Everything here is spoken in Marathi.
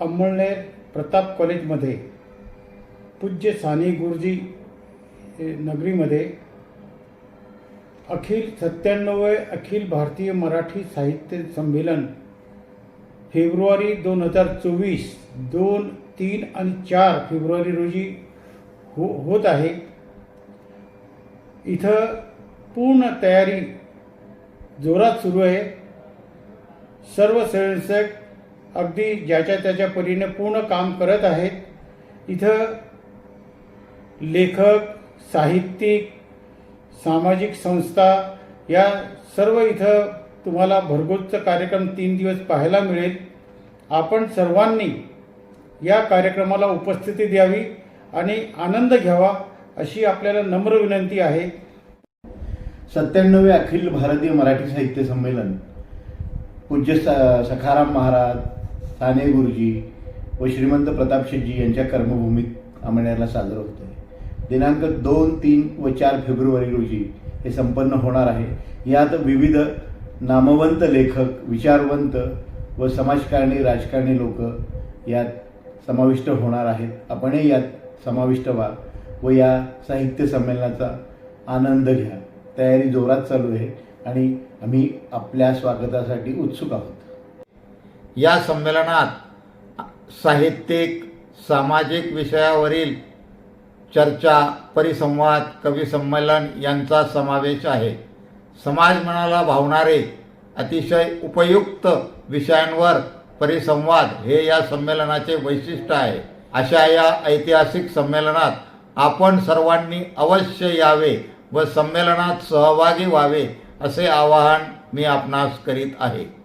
अंमळनेर प्रताप कॉलेजमध्ये पूज्य साने गुरुजी नगरीमध्ये अखिल सत्त्याण्णवे अखिल भारतीय मराठी साहित्य संमेलन फेब्रुवारी दोन हजार चोवीस दोन तीन आणि चार फेब्रुवारी रोजी हो होत आहे. इथं पूर्ण तयारी जोरात सुरू आहे. सर्व स्वयंसेवक अगदी ज्याच्या त्याच्या परीने पूर्ण काम करत आहेत. इथं लेखक साहित्यिक सामाजिक संस्था या सर्व इथं तुम्हाला भरगोसचा कार्यक्रम तीन दिवस पाहायला मिळेल. आपण सर्वांनी या कार्यक्रमाला उपस्थिती द्यावी आणि आनंद घ्यावा अशी आपल्याला नम्र विनंती आहे. सत्त्याण्णवे अखिल भारतीय मराठी साहित्य संमेलन. पूज्य स- सखाराम महाराज साने गुरुजी व श्रीमंत प्रताप शेटजी यांच्या कर्मभूमीत अमळनेरला साजरं होत आहे दिनांक दोन तीन व चार फेब्रुवारी रोजी हे संपन्न होणार आहे. यात विविध नामवंत लेखक विचारवंत व समाजकारणी राजकारणी लोक यात समाविष्ट होणार आहेत. आपणही यात समाविष्ट व्हा व या साहित्य संमेलनाचा आनंद घ्या. तयारी जोरात चालू आहे आणि आम्ही आपल्या स्वागतासाठी उत्सुक आहोत. या संमेलनात साहित्यिक सामाजिक विषयावरील चर्चा परिसंवाद कवी संमेलन यांचा समावेश आहे. समाज मनाला भावणारे अतिशय उपयुक्त विषयांवर परिसंवाद हे या संमेलनाचे वैशिष्ट्य आहे. अशा या ऐतिहासिक संमेलनात आपण सर्वांनी अवश्य यावे व संमेलनात सहभागी व्हावे असे आवाहन मी आपणास करीत आहे.